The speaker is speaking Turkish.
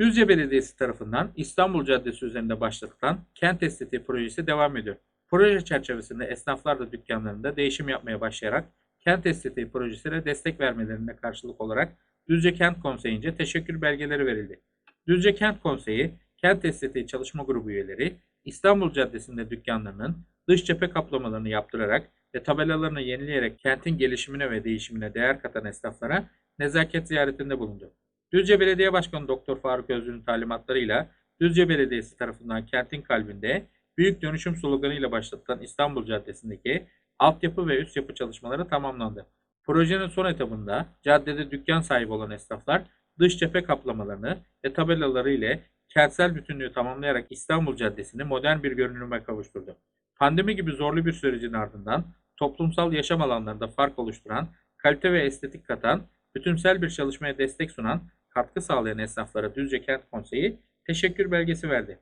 Düzce Belediyesi tarafından İstanbul Caddesi üzerinde başlatılan kent estetiği projesi devam ediyor. Proje çerçevesinde esnaflar da dükkanlarında değişim yapmaya başlayarak kent estetiği projesine destek vermelerine karşılık olarak Düzce Kent Konseyi'nce teşekkür belgeleri verildi. Düzce Kent Konseyi, Kent Estetiği Çalışma Grubu üyeleri İstanbul Caddesi'nde dükkanlarının dış cephe kaplamalarını yaptırarak ve tabelalarını yenileyerek kentin gelişimine ve değişimine değer katan esnaflara nezaket ziyaretinde bulundu. Düzce Belediye Başkanı Doktor Faruk Özlü'nün talimatlarıyla Düzce Belediyesi tarafından kentin kalbinde büyük dönüşüm sloganıyla başlatılan İstanbul Caddesi'ndeki altyapı ve üst yapı çalışmaları tamamlandı. Projenin son etabında caddede dükkan sahibi olan esnaflar dış cephe kaplamalarını ve tabelaları ile kentsel bütünlüğü tamamlayarak İstanbul Caddesi'ni modern bir görünüme kavuşturdu. Pandemi gibi zorlu bir sürecin ardından toplumsal yaşam alanlarında fark oluşturan, kalite ve estetik katan, bütünsel bir çalışmaya destek sunan, katkı sağlayan esnaflara Düzce Kent Konseyi teşekkür belgesi verdi.